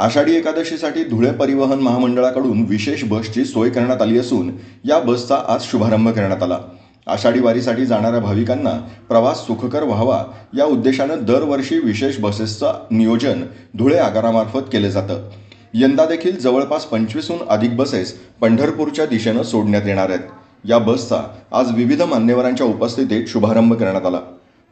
आषाढी एकादशीसाठी धुळे परिवहन महामंडळाकडून विशेष बसची सोय करण्यात आली असून या बसचा आज शुभारंभ करण्यात आला. आषाढी वारीसाठी जाणाऱ्या भाविकांना प्रवास सुखकर व्हावा या उद्देशानं दरवर्षी विशेष बसेसचं नियोजन धुळे आगारामार्फत केलं जातं. यंदा देखील जवळपास पंचवीसहून अधिक बसेस पंढरपूरच्या दिशेनं सोडण्यात येणार आहेत. या बसचा आज विविध मान्यवरांच्या उपस्थितीत शुभारंभ करण्यात आला.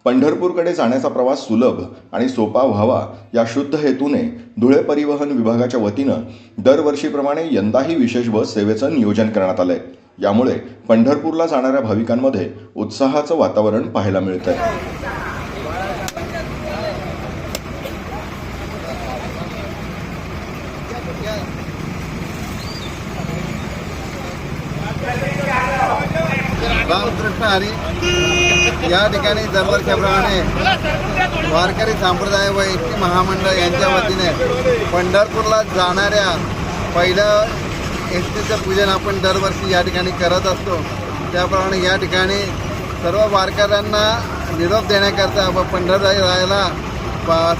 पंढरपूरकडे जाण्याचा प्रवास सुलभ आणि सोपा व्हावा या शुद्ध हेतूने धुळे परिवहन विभागाच्या वतीनं दरवर्षीप्रमाणे यंदाही विशेष बस सेवेचं नियोजन करण्यात आलंय. यामुळे पंढरपूरला जाणाऱ्या भाविकांमध्ये उत्साहाचं वातावरण पाहायला मिळतंय. रामकृष्ण हरी. या ठिकाणी दरवर्षाप्रमाणे वारकरी संप्रदाय व एस महामंडळ यांच्या वतीने पंढरपूरला जाणाऱ्या पहिलं एस टीचं पूजन आपण दरवर्षी या ठिकाणी करत असतो. त्याप्रमाणे या ठिकाणी सर्व वारकऱ्यांना निरोप देण्याकरता व पंढरराला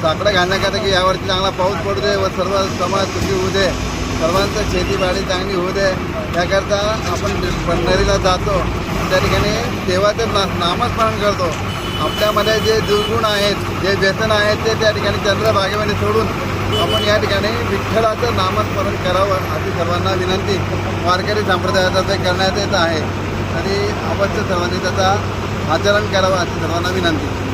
साकडं घालण्याकरता की यावरती चांगला पाऊस पडू दे व सर्व समाज सुखी होऊ दे. सर्वांचं शेतीबाडी चांगली होऊ दे. त्याकरता आपण पंढरीला जातो. त्या ठिकाणी देवाचं ना नामस्मरण करतो. आपल्यामध्ये जे दुर्गुण आहेत जे व्यसन आहेत ते त्या ठिकाणी चंद्रभागेमध्ये सोडून आपण या ठिकाणी विठ्ठलाचं नामस्मरण करावं अशी सर्वांना विनंती. वारकरी संप्रदायातर्फे करण्यात येत आहे. आणि अवश्य सर्वांनी त्याचा आचरण करावं अशी सर्वांना विनंती.